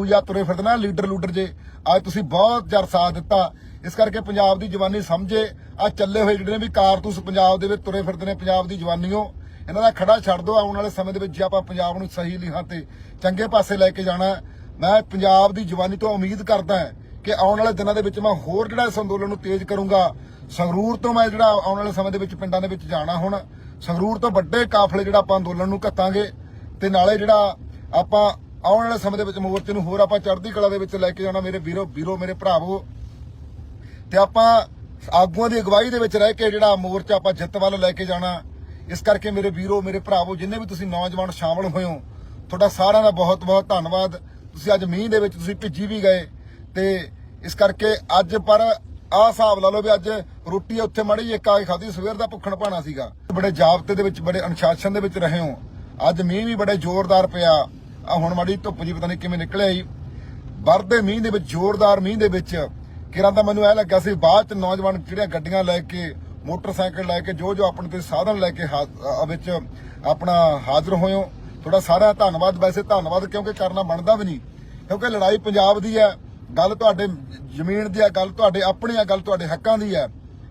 ਲੰਡੂ ਜਾਂ ਤੁਰੇ ਫਿਰਦੇ ਨਾ ਲੀਡਰ ਲੂਡਰ ਜੇ। ਅੱਜ ਤੁਸੀਂ ਬਹੁਤ ਜਰ ਸਾਥ ਦਿੱਤਾ। ਇਸ ਕਰਕੇ ਪੰਜਾਬ ਦੀ ਜਵਾਨੀ ਸਮਝੇ। ਆ ਚੱਲੇ ਹੋਏ ਜਿਹੜੇ ਨੇ ਵੀ ਕਾਰਤੂਸ ਪੰਜਾਬ ਦੇ ਵਿੱਚ ਤੁਰੇ ਫਿਰਦੇ ਨੇ, ਪੰਜਾਬ ਦੀ ਜਵਾਨੀਓ। ਇਹਨਾਂ ਦਾ ਖੜਾ ਛੱਡ ਦਿਓ। ਆਉਣ ਵਾਲੇ ਸਮੇਂ ਦੇ ਵਿੱਚ ਜੇ ਆਪਾਂ ਪੰਜਾਬ ਨੂੰ ਸਹੀ ਲੀਹਾਂ ਤੇ ਚੰਗੇ ਪਾਸੇ ਲੈ ਕੇ ਜਾਣਾ, ਮੈਂ ਪੰਜਾਬ ਦੀ ਜਵਾਨੀ ਤੋਂ ਉਮੀਦ ਕਰਦਾ ਹਾਂ ਕਿ ਆਉਣ ਵਾਲੇ ਦਿਨਾਂ ਦੇ ਵਿੱਚ ਮੈਂ ਹੋਰ ਜਿਹੜਾ ਇਸ ਅੰਦੋਲਨ ਨੂੰ ਤੇਜ਼ ਕਰੂੰਗਾ, ਸੰਗਰੂਰ ਤੋਂ ਮੈਂ ਜਿਹੜਾ ਆਉਣ ਵਾਲੇ ਸਮੇਂ ਦੇ ਵਿੱਚ ਪਿੰਡਾਂ ਦੇ ਵਿੱਚ ਜਾਣਾ ਹੁਣ, ਸੰਗਰੂਰ ਤੋਂ ਵੱਡੇ ਕਾਫਲੇ ਜਿਹੜਾ ਆਪਾਂ ਅੰਦੋਲਨ ਨੂੰ ਘੱਤਾਂਗੇ ਤੇ ਨਾਲੇ ਜਿਹੜਾ ਆਪਾਂ ਆਉਣ ਵਾਲੇ ਸਮੇਂ ਦੇ ਵਿੱਚ ਮੋਰਚੇ ਨੂੰ ਹੋਰ ਆਪਾਂ ਚੜ੍ਹਦੀ ਕਲਾ ਦੇ ਵਿੱਚ ਲੈ ਕੇ ਜਾਣਾ, ਮੇਰੇ ਵੀਰੋ ਵੀਰੋ, ਮੇਰੇ ਭਰਾਵੋ। ਤੇ ਆਪਾਂ ਆਗੂਆਂ ਦੀ ਅਗਵਾਈ ਦੇ ਵਿੱਚ ਰਹਿ ਕੇ ਜਿਹੜਾ ਮੋਰਚਾ ਆਪਾਂ ਜਿੱਤ ਵੱਲ ਲੈ ਕੇ ਜਾਣਾ, ਇਸ ਕਰਕੇ ਮੇਰੇ ਵੀਰੋ, ਮੇਰੇ ਭਰਾਵੋ, ਜਿੰਨੇ ਵੀ ਤੁਸੀਂ ਨੌਜਵਾਨ ਸ਼ਾਮਲ ਹੋਏ ਹੋ, ਤੁਹਾਡਾ ਸਾਰਿਆਂ ਦਾ ਬਹੁਤ ਬਹੁਤ ਧੰਨਵਾਦ। ਤੁਸੀਂ ਅੱਜ ਮੀਂਹ ਦੇ ਵਿੱਚ ਤੁਸੀਂ ਭਿੱਜੀ ਵੀ ਗਏ ਤੇ ਇਸ ਕਰਕੇ ਅੱਜ ਪਰ ਆਹ ਹਿਸਾਬ ਲਾ ਲਓ ਵੀ ਅੱਜ ਰੋਟੀ ਉੱਥੇ ਮੜੀ ਇੱਕ ਆ ਕੇ ਖਾਧੀ, ਸਵੇਰ ਦਾ ਭੁੱਖਣ ਭਾਣਾ ਸੀਗਾ। ਬੜੇ ਜਾਬਤੇ ਦੇ ਵਿੱਚ, ਬੜੇ ਅਨੁਸ਼ਾਸਨ ਦੇ ਵਿੱਚ ਰਹੇ ਹੋ। ਅੱਜ ਮੀਂਹ ਵੀ ਬੜੇ ਜ਼ੋਰਦਾਰ ਪਿਆ। ਆ ਹੁਣ ਮਾੜੀ ਧੁੱਪ ਜੀ ਪਤਾ ਨਹੀਂ ਕਿਵੇਂ ਨਿਕਲਿਆ ਹੀ ਵਰਦੇ ਮੀਂਹ ਦੇ ਵਿੱਚ, ਜ਼ੋਰਦਾਰ ਮੀਂਹ ਦੇ ਵਿੱਚ ਕਿਰਾਂ ਤਾਂ ਮੈਨੂੰ ਇਹ ਲੱਗਾ ਸੀ, ਬਾਅਦ ਚ ਨੌਜਵਾਨ ਜਿਹੜੀਆਂ ਗੱਡੀਆਂ ਲੈ ਕੇ, ਮੋਟਰਸਾਈਕਲ ਲੈ ਕੇ ਜੋ ਜੋ ਆਪਣੇ ਤੇ ਸਾਧਨ ਲੈ ਕੇ ਵਿੱਚ ਆਪਣਾ ਹਾਜ਼ਰ ਹੋਇਓ। ਤੁਹਾਡਾ ਸਾਰਾ ਧੰਨਵਾਦ। ਵੈਸੇ ਧੰਨਵਾਦ ਕਿਉਂਕਿ ਕਰਨਾ ਬਣਦਾ ਵੀ ਨਹੀਂ। ਕਿਉਂਕਿ ਲੜਾਈ ਪੰਜਾਬ ਦੀ ਹੈ। ਗੱਲ ਤੁਹਾਡੇ ਜ਼ਮੀਨ ਦੀ ਹੈ, ਗੱਲ ਤੁਹਾਡੇ ਆਪਣੀ ਆ ਗੱਲ ਤੁਹਾਡੇ ਹੱਕਾਂ ਦੀ ਹੈ।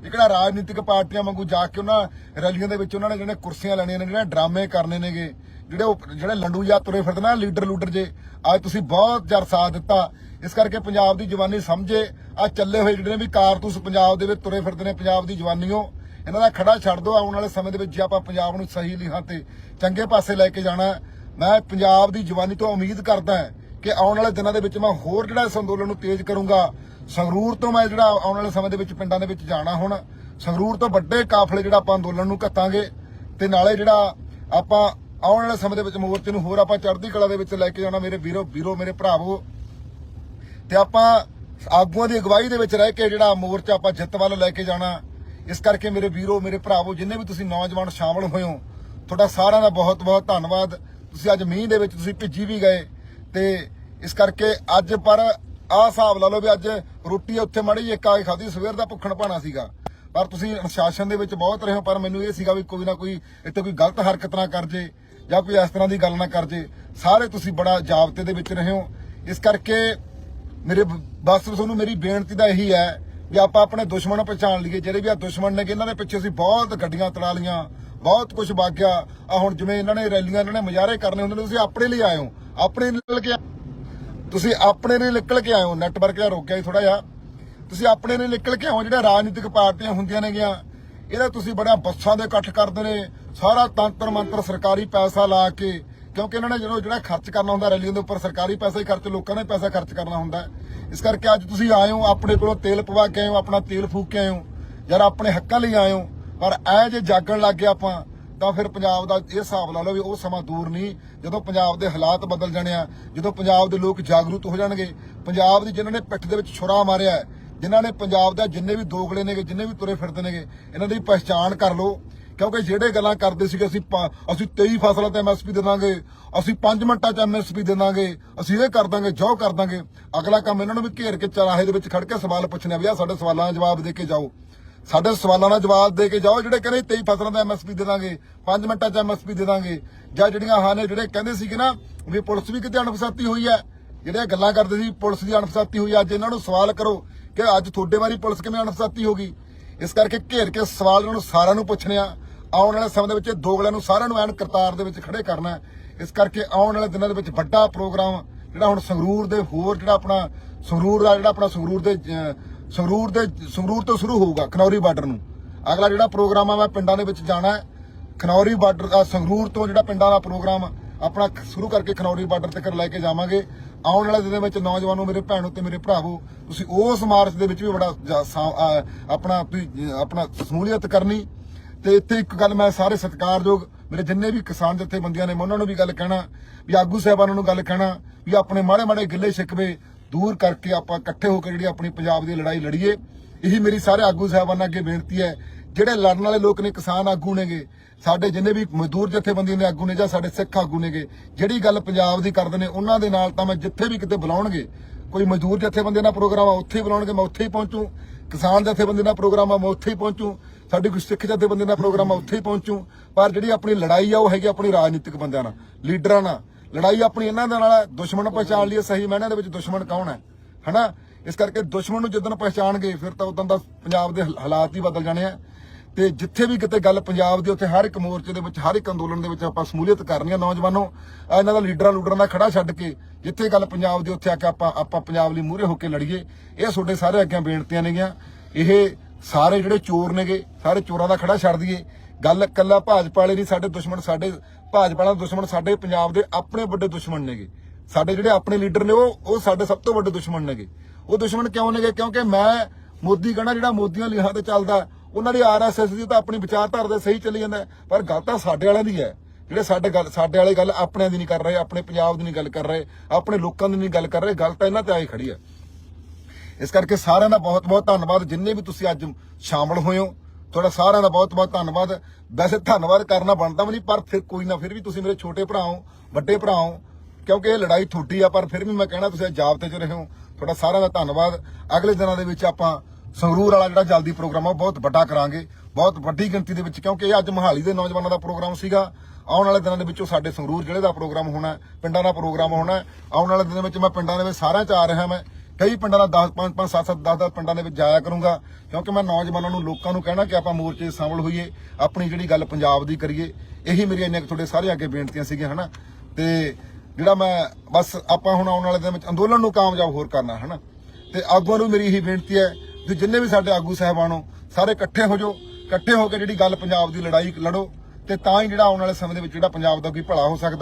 ਇਹ ਕਿਹੜਾ ਰਾਜਨੀਤਿਕ ਪਾਰਟੀਆਂ ਵਾਂਗੂ ਜਾ ਕੇ ਉਹਨਾਂ ਰੈਲੀਆਂ ਦੇ ਵਿੱਚ ਉਹਨਾਂ ਨੇ ਜਿਹੜੇ ਕੁਰਸੀਆਂ ਲੈਣੀਆਂ ਨੇ ਜਿਹੜੇ ਡਰਾਮੇ ਕਰਨੇ ਨੇਗੇ। ਜਿਹੜੇ ਉਹ ਜਿਹੜੇ ਲੰਡੂ ਜਾਂ ਤੁਰੇ ਫਿਰਦੇ ਨਾ, ਲੀਡਰ ਲੂਡਰ ਜੇ, ਅੱਜ ਤੁਸੀਂ ਬਹੁਤ ਜਰ ਸਾਥ ਦਿੱਤਾ। ਇਸ ਕਰਕੇ ਪੰਜਾਬ ਦੀ ਜਵਾਨੀ ਸਮਝੇ। ਆ ਚੱਲੇ ਹੋਏ ਜਿਹੜੇ ਨੇ ਵੀ ਕਾਰਤੂਸ ਪੰਜਾਬ ਦੇ ਵਿੱਚ ਤੁਰੇ ਫਿਰਦੇ ਨੇ, ਪੰਜਾਬ ਦੀ ਜਵਾਨੀਓ, ਇਹਨਾਂ ਦਾ ਖੜਾ ਛੱਡ ਦਿਓ। ਆਉਣ ਵਾਲੇ ਸਮੇਂ ਦੇ ਵਿੱਚ ਜੇ ਆਪਾਂ ਪੰਜਾਬ ਨੂੰ ਸਹੀ ਲੀਹਾਂ ਤੇ ਚੰਗੇ ਪਾਸੇ ਲੈ ਕੇ ਜਾਣਾ, ਮੈਂ ਪੰਜਾਬ ਦੀ ਜਵਾਨੀ ਤੋਂ ਉਮੀਦ ਕਰਦਾ ਕਿ ਆਉਣ ਵਾਲੇ ਦਿਨਾਂ ਦੇ ਵਿੱਚ ਮੈਂ ਹੋਰ ਜਿਹੜਾ ਇਸ ਅੰਦੋਲਨ ਨੂੰ ਤੇਜ਼ ਕਰੂੰਗਾ, ਸੰਗਰੂਰ ਤੋਂ ਮੈਂ ਜਿਹੜਾ ਆਉਣ ਵਾਲੇ ਸਮੇਂ ਦੇ ਵਿੱਚ ਪਿੰਡਾਂ ਦੇ ਵਿੱਚ ਜਾਣਾ ਹੁਣ, ਸੰਗਰੂਰ ਤੋਂ ਵੱਡੇ ਕਾਫਲੇ ਜਿਹੜਾ ਆਪਾਂ ਅੰਦੋਲਨ ਨੂੰ ਕੱਤਾਂਗੇ ਤੇ ਨਾਲੇ ਜਿਹੜਾ ਆਪਾਂ ਆਉਣ ਵਾਲੇ ਸਮੇਂ ਦੇ ਵਿੱਚ ਮੋਰਚੇ ਨੂੰ ਹੋਰ ਆਪਾਂ ਚੜ੍ਹਦੀ ਕਲਾ ਦੇ ਵਿੱਚ ਲੈ ਕੇ ਜਾਣਾ, ਮੇਰੇ ਵੀਰੋ ਵੀਰੋ, ਮੇਰੇ ਭਰਾਵੋ। ਤੇ ਆਪਾਂ ਆਗੂਆਂ ਦੀ ਅਗਵਾਈ ਦੇ ਵਿੱਚ ਰਹਿ ਕੇ ਜਿਹੜਾ ਮੋਰਚਾ ਆਪਾਂ ਜਿੱਤ ਵੱਲ ਲੈ ਕੇ ਜਾਣਾ, ਇਸ ਕਰਕੇ ਮੇਰੇ ਵੀਰੋ, ਮੇਰੇ ਭਰਾਵੋ, ਜਿੰਨੇ ਵੀ ਤੁਸੀਂ ਨੌਜਵਾਨ ਸ਼ਾਮਲ ਹੋਏ ਹੋ, ਤੁਹਾਡਾ ਸਾਰਿਆਂ ਦਾ ਬਹੁਤ ਬਹੁਤ ਧੰਨਵਾਦ। ਤੁਸੀਂ ਅੱਜ ਮੀਂਹ ਦੇ ਵਿੱਚ ਤੁਸੀਂ ਭਿੱਜੀ ਵੀ ਗਏ ਤੇ ਇਸ ਕਰਕੇ ਅੱਜ ਪਰ ਆਹ ਹਿਸਾਬ ਲਾ ਲਓ ਵੀ ਅੱਜ ਰੋਟੀ ਉੱਥੇ ਮੜੀ ਇੱਕ ਆ ਕੇ ਖਾਧੀ, ਸਵੇਰ ਦਾ ਭੁੱਖਣ ਭਾਣਾ ਸੀਗਾ। ਪਰ ਤੁਸੀਂ ਅਨੁਸ਼ਾਸਨ ਦੇ ਵਿੱਚ ਬਹੁਤ ਰਹੇ ਹੋ, ਪਰ ਮੈਨੂੰ ਇਹ ਸੀਗਾ ਵੀ ਕੋਈ ਨਾ ਕੋਈ, ਇੱਥੇ ਕੋਈ ਗਲਤ ਹਰਕਤ ਨਾ ਕਰ ਜੇ। ਜਾਂ ਕੋਈ ਇਸ ਤਰ੍ਹਾਂ ਦੀ ਗੱਲ ਨਾ ਕਰ ਜੇ, ਸਾਰੇ ਤੁਸੀਂ ਬੜਾ ਜਾਬਤੇ ਦੇ ਵਿੱਚ ਰਹੇ ਹੋ। ਇਸ ਕਰਕੇ ਮੇਰੇ ਬਸ ਤੁਹਾਨੂੰ ਮੇਰੀ ਬੇਨਤੀ ਦਾ ਇਹੀ ਹੈ ਵੀ ਆਪਾਂ ਆਪਣੇ ਦੁਸ਼ਮਣ ਨੂੰ ਪਛਾਣ ਲਈਏ। ਜਿਹੜੇ ਵੀ ਆ ਦੁਸ਼ਮਣ ਨੇ ਇਹਨਾਂ ਦੇ ਪਿੱਛੇ ਅਸੀਂ ਬਹੁਤ ਗੱਡੀਆਂ ਤੜਾ ਲੀਆਂ ਬਹੁਤ ਕੁਝ ਵਾਗਿਆ। ਆ ਹੁਣ ਜਿਵੇਂ ਇਹਨਾਂ ਨੇ ਰੈਲੀਆਂ, ਇਹਨਾਂ ਨੇ ਮੁਜ਼ਾਹਰੇ ਕਰਨੇ ਹੁੰਦੇ ਨੇ, ਤੁਸੀਂ ਆਪਣੇ ਲਈ ਆਏ ਹੋ। ਆਪਣੇ ਨਿਕਲ ਕੇ ਤੁਸੀਂ ਆਪਣੇ ਲਈ ਨਿਕਲ ਕੇ ਆਏ ਹੋ। ਨੈਟਵਰਕ ਦਾ ਰੋਕਿਆ ਹੀ ਥੋੜਾ ਜਿਹਾ। ਤੁਸੀਂ ਆਪਣੇ ਲਈ ਨਿਕਲ ਕੇ ਆਓ ਜਿਹੜੇ ਰਾਜਨੀਤਿਕ ਪਾਰਟੀਆਂ ਹੁੰਦੀਆਂ ਨੇਗੀਆਂ ਇਹਦਾ ਤੁਸੀਂ ਬੜਾ ਬੱਸਾਂ ਦੇ ਇਕੱਠ ਕਰਦੇ ਨੇ, ਸਾਰਾ ਤੰਤਰ ਮੰਤਰ ਸਰਕਾਰੀ ਪੈਸਾ ਲਾ ਕੇ, ਕਿਉਂਕਿ ਇਹਨਾਂ ਨੇ ਜਦੋਂ ਜਿਹੜਾ ਖਰਚ ਕਰਨਾ ਹੁੰਦਾ ਰੈਲੀਆਂ ਦੇ ਉੱਪਰ, ਸਰਕਾਰੀ ਪੈਸਾ ਹੀ ਖਰਚ, ਲੋਕਾਂ ਨੇ ਪੈਸਾ ਖਰਚ ਕਰਨਾ ਹੁੰਦਾ। ਇਸ ਕਰਕੇ ਅੱਜ ਤੁਸੀਂ ਆਏ ਹੋ, ਆਪਣੇ ਕੋਲੋਂ ਤੇਲ ਪਵਾ ਕੇ ਆਏ ਹੋ, ਆਪਣਾ ਤੇਲ ਫੂਕ ਕੇ ਆਏ ਹੋ, ਯਾਰ ਆਪਣੇ ਹੱਕਾਂ ਲਈ ਆਏ ਹੋ। ਪਰ ਐ ਜੇ ਜਾਗਣ ਲੱਗ ਗਿਆ ਆਪਾਂ, ਤਾਂ ਫਿਰ ਪੰਜਾਬ ਦਾ ਇਹ ਹਿਸਾਬ ਲਾ ਲਓ ਵੀ ਉਹ ਸਮਾਂ ਦੂਰ ਨਹੀਂ। ਜਦੋਂ ਪੰਜਾਬ ਦੇ ਹਾਲਾਤ ਬਦਲ ਜਾਣੇ ਆ, ਜਦੋਂ ਪੰਜਾਬ ਦੇ ਲੋਕ ਜਾਗਰੂਕ ਹੋ ਜਾਣਗੇ, ਪੰਜਾਬ ਦੀ ਜਿਨ੍ਹਾਂ ਨੇ ਪਿੱਠ ਦੇ ਵਿੱਚ ਛੁਰਾ ਮਾਰਿਆ ਜਿਨ੍ਹਾਂ ਨੇ ਪੰਜਾਬ ਦਾ ਜਿੰਨੇ ਵੀ ਦੋਗਲੇ ਨੇਗੇ, ਜਿੰਨੇ ਵੀ ਤੁਰੇ ਫਿਰਦੇ ਨੇਗੇ, ਇਹਨਾਂ ਦੀ ਪਛਾਣ ਕਰ ਲਓ। ਕਿਉਂਕਿ ਜਿਹੜੇ ਗੱਲਾਂ ਕਰਦੇ ਸੀਗੇ, ਅਸੀਂ ਅਸੀਂ 23 ਫਸਲਾਂ ਤੇ ਐਮਐਸਪੀ ਦੇ ਦਾਂਗੇ, ਅਸੀਂ 5 ਮਿੰਟਾਂ 'ਚ ਐਮਐਸਪੀ ਦੇ ਦਾਂਗੇ, ਅਸੀਂ ਇਹ ਕਰ ਦਾਂਗੇ, ਜੋ ਕਰ ਦਾਂਗੇ। ਅਗਲਾ ਕੰਮ ਇਹਨਾਂ ਨੂੰ ਵੀ ਘੇਰ ਕੇ ਚਰਾਹੇ ਦੇ ਵਿੱਚ ਖੜ ਕੇ ਸਵਾਲ ਪੁੱਛਣੇ ਆ ਵੀ ਆ ਸਾਡੇ ਸਵਾਲਾਂ ਦਾ ਜਵਾਬ ਦੇ ਕੇ ਜਾਓ। ਸਾਡੇ ਸਵਾਲਾਂ ਦਾ ਜਵਾਬ ਦੇ ਕੇ ਜਾਓ, ਜਿਹੜੇ ਕਹਿੰਦੇ 23 ਫਸਲਾਂ ਦਾ ਐਮਐਸਪੀ ਦੇ ਦਾਂਗੇ 5 ਮਿੰਟਾਂ 'ਚ ਐਮਐਸਪੀ ਦੇ ਦਾਂਗੇ। ਜਾਂ ਜਿਹੜੀਆਂ ਹਾਂ ਨੇ, ਜਿਹੜੇ ਕਹਿੰਦੇ ਸੀਗੇ ਨਾ ਵੀ ਪੁਲਿਸ ਵੀ ਕਿਤੇ ਅਣਫਸਾਤੀ ਹੋਈ ਹੈ ਜਿਹੜੇ ਗੱਲਾਂ ਕਰਦੇ ਸੀ ਪੁਲਿਸ ਦੀ ਅਣਫਸਾਤੀ ਹੋਈ ਅੱਜ ਇਹਨਾਂ ਨੂੰ ਸਵਾਲ ਕਰੋ। ਕਿ ਅੱਜ ਤੁਹਾਡੇ ਵਾਰੀ ਪੁਲਿਸ ਕਿਵੇਂ ਅਣਫਸਾਤੀ ਹੋ ਗਈ? ਇਸ ਕਰਕੇ ਘੇਰ ਕੇ ਸਵਾਲ ਇਹਨਾਂ ਨੂੰ ਸਾਰਿਆਂ ਨੂੰ ਪੁੱਛਣੇ ਆ। ਆਉਣ ਵਾਲੇ ਸਮੇਂ ਦੇ ਵਿੱਚ ਦੋਗਲਿਆਂ ਨੂੰ ਸਾਰਿਆਂ ਨੂੰ ਐਨ ਕਰਤਾਰ ਦੇ ਵਿੱਚ ਖੜੇ ਕਰਨਾ ਇਸ ਕਰਕੇ ਆਉਣ ਵਾਲੇ ਦਿਨਾਂ ਦੇ ਵਿੱਚ ਵੱਡਾ ਪ੍ਰੋਗਰਾਮ, ਜਿਹੜਾ ਹੁਣ ਸੰਗਰੂਰ ਦੇ ਹੋਰ ਜਿਹੜਾ ਆਪਣਾ ਸੰਗਰੂਰ ਦਾ ਜਿਹੜਾ ਆਪਣਾ ਸੰਗਰੂਰ ਦੇ ਸੰਗਰੂਰ ਦੇ, ਸੰਗਰੂਰ ਤੋਂ ਸ਼ੁਰੂ ਹੋਊਗਾ ਖਨੌਰੀ ਬਾਰਡਰ ਨੂੰ। ਅਗਲਾ ਜਿਹੜਾ ਪ੍ਰੋਗਰਾਮ ਆ, ਮੈਂ ਪਿੰਡਾਂ ਦੇ ਵਿੱਚ ਜਾਣਾ ਹੈ। ਖਨੌਰੀ ਬਾਰਡਰ ਸੰਗਰੂਰ ਤੋਂ ਜਿਹੜਾ ਪਿੰਡਾਂ ਦਾ ਪ੍ਰੋਗਰਾਮ ਆਪਣਾ ਸ਼ੁਰੂ ਕਰਕੇ ਖਨੌਰੀ ਬਾਰਡਰ ਤੱਕ ਲੈ ਕੇ ਜਾਵਾਂਗੇ। ਆਉਣ ਵਾਲੇ ਦਿਨਾਂ ਵਿੱਚ ਨੌਜਵਾਨੋ ਮੇਰੇ ਭੈਣੋ ਤੇ ਮੇਰੇ ਭਰਾਵੋ ਤੁਸੀਂ ਉਸ ਮਾਰਚ ਦੇ ਵਿੱਚ ਵੀ ਬੜਾ ਆਪਣਾ ਤੁਸੀਂ, ਆਪਣਾ ਸਮੂਲੀਅਤ ਕਰਨੀ। ਤੇ ਇੱਥੇ ਇੱਕ ਗੱਲ ਮੈਂ ਸਾਰੇ ਸਤਿਕਾਰਯੋਗ ਮੇਰੇ ਜਿੰਨੇ ਵੀ ਕਿਸਾਨ ਜਥੇਬੰਦੀਆਂ ਨੇ ਮੈਂ ਉਹਨਾਂ ਨੂੰ ਵੀ ਗੱਲ ਕਹਿਣਾ ਵੀ ਆਗੂ ਸਾਹਿਬਾਨਾਂ ਨੂੰ ਗੱਲ ਕਹਿਣਾ ਵੀ ਆਪਣੇ ਮਾੜੇ ਮਾੜੇ ਗਿੱਲੇ ਸ਼ਿਕਵੇ ਦੂਰ ਕਰਕੇ ਆਪਾਂ ਇਕੱਠੇ ਹੋ ਕੇ ਜਿਹੜੀ ਆਪਣੀ ਪੰਜਾਬ ਦੀ ਲੜਾਈ ਲੜੀਏ। ਇਹੀ ਮੇਰੀ ਸਾਰੇ ਆਗੂ ਸਾਹਿਬਾਨਾਂ ਅੱਗੇ ਬੇਨਤੀ ਹੈ ਜਿਹੜੇ ਲੜਨ ਵਾਲੇ ਲੋਕ ਨੇ ਕਿਸਾਨ ਆਗੂ ਨੇਗੇ, ਸਾਡੇ ਜਿੰਨੇ ਵੀ ਮਜ਼ਦੂਰ ਜਥੇਬੰਦੀਆਂ ਦੇ ਆਗੂ ਨੇ ਜਾਂ ਸਾਡੇ ਸਿੱਖ ਆਗੂ ਨੇਗੇ, ਜਿਹੜੀ ਗੱਲ ਪੰਜਾਬ ਦੀ ਕਰਦੇ ਨੇ, ਉਹਨਾਂ ਦੇ ਨਾਲ ਤਾਂ ਮੈਂ ਜਿੱਥੇ ਵੀ ਕਿਤੇ ਬੁਲਾਉਣਗੇ, ਕੋਈ ਮਜ਼ਦੂਰ ਜਥੇਬੰਦੀਆਂ ਦਾ ਪ੍ਰੋਗਰਾਮ ਆ, ਉੱਥੇ ਹੀ ਬੁਲਾਉਣਗੇ, ਮੈਂ ਉੱਥੇ ਹੀ ਪਹੁੰਚੂ। ਕਿਸਾਨ ਜਥੇਬੰਦੀਆਂ ਦਾ ਪ੍ਰੋਗਰਾਮ ਆ, ਮੈਂ ਉੱਥੇ ਹੀ ਪਹੁੰਚੂ। ਸਾਡੀ ਕੋਈ ਸਿੱਖ ਜਥੇਬੰਦੀਆਂ ਦਾ ਪ੍ਰੋਗਰਾਮ ਆ, ਉੱਥੇ ਹੀ ਪਹੁੰਚੂ। ਪਰ ਜਿਹੜੀ ਆਪਣੀ ਲੜਾਈ ਆ, ਉਹ ਹੈਗੀ ਆਪਣੀ ਰਾਜਨੀਤਿਕ ਬੰਦਿਆਂ ਨਾਲ, ਲੀਡਰਾਂ ਨਾਲ। ਲੜਾਈ ਆਪਣੀ ਇਹਨਾਂ ਦੇ ਨਾਲ ਦੁਸ਼ਮਣ ਪਛਾਣ ਲਈਏ ਸਹੀ ਮਾਇਨਿਆਂ ਦੇ ਵਿੱਚ ਦੁਸ਼ਮਣ ਕੌਣ ਹੈ? ਹਨਾ? ਇਸ ਕਰਕੇ ਦੁਸ਼ਮਣ ਨੂੰ ਜਦੋਂ ਪਛਾਣਗੇ, ਫਿਰ ਤਾਂ ਉਦੋਂ ਦਾ ਪੰਜਾਬ ਦੇ ਹਾਲਾਤ ਹੀ ਬਦਲ ਜਾਣੇ ਆ। ਤੇ ਜਿੱਥੇ ਵੀ ਕਿਤੇ ਗੱਲ ਪੰਜਾਬ ਦੀ ਉੱਥੇ ਹਰ ਇੱਕ ਮੋਰਚੇ ਦੇ ਵਿੱਚ, ਹਰ ਇੱਕ ਅੰਦੋਲਨ ਦੇ ਵਿੱਚ ਆਪਾਂ ਸਮੂਲੀਅਤ ਕਰਨੀ ਆ ਨੌਜਵਾਨੋ। ਆਹ ਇਹਨਾਂ ਦਾ ਲੀਡਰਾਂ ਲੂਡਰਾਂ ਦਾ ਖੜਾ ਛੱਡ ਕੇ, ਜਿੱਥੇ ਗੱਲ ਪੰਜਾਬ ਦੀ ਉੱਥੇ ਆ ਕੇ ਆਪਾਂ ਆਪਾਂ ਪੰਜਾਬ ਲਈ ਮੂਹਰੇ ਹੋ ਕੇ ਲੜੀਏ, ਇਹ ਤੁਹਾਡੇ ਸਾਰੇ ਅੱਗੇ ਬੇਨਤੀਆਂ ਨੇਗੀਆਂ। ਇਹ ਸਾਰੇ ਜਿਹੜੇ ਚੋਰ ਨੇਗੇ, ਸਾਰੇ ਚੋਰਾਂ ਦਾ ਖੜਾ ਛੱਡ ਦਈਏ। ਗੱਲ ਕੱਲਾ ਭਾਜਪਾ ਵਾਲੇ ਨਹੀਂ, ਸਾਡੇ ਦੁਸ਼ਮਣ, ਸਾਡੇ ਭਾਜਪਾ ਵਾਲਾ ਦੁਸ਼ਮਣ ਸਾਡੇ ਪੰਜਾਬ ਦੇ ਆਪਣੇ ਵੱਡੇ ਦੁਸ਼ਮਣ ਨੇਗੇ। ਸਾਡੇ ਜਿਹੜੇ ਆਪਣੇ ਲੀਡਰ ਨੇ ਉਹ ਉਹ ਸਾਡੇ ਸਭ ਤੋਂ ਵੱਡੇ ਦੁਸ਼ਮਣ ਨੇਗੇ। ਉਹ ਦੁਸ਼ਮਣ ਕਿਉਂ ਨੇਗੇ? ਕਿਉਂਕਿ ਮੈਂ ਮੋਦੀ ਕਹਣਾ ਜਿਹੜਾ ਮੋਦੀਆਂ ਲੀਹਾਂ ਤੇ ਚੱਲਦਾ ਉਹਨਾਂ ਦੀ ਆਰਐਸਐਸ ਦੀ ਤਾਂ ਆਪਣੀ ਵਿਚਾਰਧਾਰਾ ਦਾ ਸਹੀ ਚੱਲੀ ਜਾਂਦਾ ਪਰ ਗੱਲ ਤਾਂ ਸਾਡੇ ਵਾਲਿਆਂ ਦੀ ਹੈ। ਜਿਹੜੇ ਸਾਡੇ ਗੱਲ ਸਾਡੇ ਵਾਲੇ ਗੱਲ ਆਪਣਿਆਂ ਦੀ ਨਹੀਂ ਕਰ ਰਹੇ, ਆਪਣੇ ਪੰਜਾਬ ਦੀ ਨਹੀਂ ਗੱਲ ਕਰ ਰਹੇ, ਆਪਣੇ ਲੋਕਾਂ ਦੀ ਨਹੀਂ ਗੱਲ ਕਰ ਰਹੇ, ਗੱਲ ਤਾਂ ਇਹਨਾਂ ਤੇ ਆਈ ਖੜੀ ਹੈ। ਇਸ ਕਰਕੇ ਸਾਰਿਆਂ ਦਾ ਬਹੁਤ ਬਹੁਤ ਧੰਨਵਾਦ। ਜਿੰਨੇ ਵੀ ਤੁਸੀਂ ਅੱਜ ਸ਼ਾਮਲ ਹੋਏ ਹੋ, ਤੁਹਾਡਾ ਸਾਰਿਆਂ ਦਾ ਬਹੁਤ ਬਹੁਤ ਧੰਨਵਾਦ। ਵੈਸੇ ਧੰਨਵਾਦ ਕਰਨਾ ਬਣਦਾ ਵੀ ਨਹੀਂ, ਪਰ ਫਿਰ ਕੋਈ ਨਾ, ਫਿਰ ਵੀ ਤੁਸੀਂ ਮੇਰੇ ਛੋਟੇ ਭਰਾ ਹੋ, ਵੱਡੇ ਭਰਾ ਹੋ, ਕਿਉਂਕਿ ਇਹ ਲੜਾਈ ਤੁਹਾਡੀ ਆ, ਪਰ ਫਿਰ ਵੀ ਮੈਂ ਕਹਿਣਾ ਤੁਸੀਂ ਜਾਬਤੇ 'ਚ ਰਹੇ ਹੋ। ਤੁਹਾਡਾ ਸਾਰਿਆਂ ਦਾ ਧੰਨਵਾਦ। ਅਗਲੇ ਦਿਨਾਂ ਦੇ ਵਿੱਚ ਆਪਾਂ ਸੰਗਰੂਰ ਵਾਲਾ ਜਿਹੜਾ ਜਲਦੀ ਪ੍ਰੋਗਰਾਮ ਆ, ਉਹ ਬਹੁਤ ਵੱਡਾ ਕਰਾਂਗੇ। ਬਹੁਤ ਵੱਡੀ ਗਿਣਤੀ ਦੇ ਵਿੱਚ, ਕਿਉਂਕਿ ਇਹ ਅੱਜ ਮੋਹਾਲੀ ਦੇ ਨੌਜਵਾਨਾਂ ਦਾ ਪ੍ਰੋਗਰਾਮ ਸੀਗਾ। ਆਉਣ ਵਾਲੇ ਦਿਨਾਂ ਦੇ ਵਿੱਚੋਂ ਸਾਡੇ ਸੰਗਰੂਰ ਜ਼ਿਲ੍ਹੇ ਦਾ ਪ੍ਰੋਗਰਾਮ ਹੋਣਾ, ਪਿੰਡਾਂ ਦਾ ਪ੍ਰੋਗਰਾਮ ਹੋਣਾ। ਆਉਣ ਵਾਲੇ ਦਿਨਾਂ ਵਿੱਚ ਮੈਂ ਪਿੰਡਾਂ ਦੇ ਵਿੱਚ ਸਾਰਿਆਂ 'ਚ ਆ ਰਿਹਾ ਮੈਂ। ਕਈ ਪਿੰਡਾਂ ਦਾ 10 5 5 7 7 10 10 ਪਿੰਡਾਂ ਦੇ ਵਿੱਚ ਜਾਇਆ ਕਰੂੰਗਾ, ਕਿਉਂਕਿ ਮੈਂ ਨੌਜਵਾਨਾਂ ਨੂੰ, ਲੋਕਾਂ ਨੂੰ ਕਹਿਣਾ ਕਿ ਆਪਾਂ ਮੋਰਚੇ 'ਚ ਸ਼ਾਮਲ ਹੋਈਏ, ਆਪਣੀ ਜਿਹੜੀ ਗੱਲ ਪੰਜਾਬ ਦੀ ਕਰੀਏ। ਇਹੀ ਮੇਰੀ ਇੰਨੀਆਂ ਕੁ ਤੁਹਾਡੇ ਸਾਰੇ ਅੱਗੇ ਬੇਨਤੀਆਂ ਸੀਗੀਆਂ, ਹਨਾ? ਤੇ ਜਿਹੜਾ ਮੈਂ, ਬਸ ਆਪਾਂ ਹੁਣ ਆਉਣ ਵਾਲੇ ਦਿਨਾਂ ਵਿੱਚ ਅੰਦੋਲਨ ਨੂੰ ਕਾਮਯਾਬ ਹੋਰ ਕਰਨਾ, ਹਨਾ? ਤੇ ਆਗੂਆਂ ਨੂੰ ਮੇਰੀ ਇਹੀ ਬੇਨਤੀ ਹੈ ਕਿ ਜਿੰਨੇ ਵੀ ਸਾਡੇ ਆਗੂ ਸਹਿਬਾਨੋ ਸਾਰੇ ਇਕੱਠੇ ਹੋ ਜਾਓ, ਇਕੱਠੇ ਹੋ ਕੇ ਜਿਹੜੀ ਗੱਲ ਪੰਜਾਬ ਦੀ ਲੜਾਈ ਲੜੋ ਤੇ ਤਾਂ ਹੀ ਜਿਹੜਾ ਆਉਣ ਵਾਲੇ ਸਮੇਂ ਦੇ ਵਿੱਚ ਜਿਹੜਾ ਪੰਜਾਬ ਦਾ ਕੋਈ ਭਲਾ ਹੋ ਸਕਦਾ।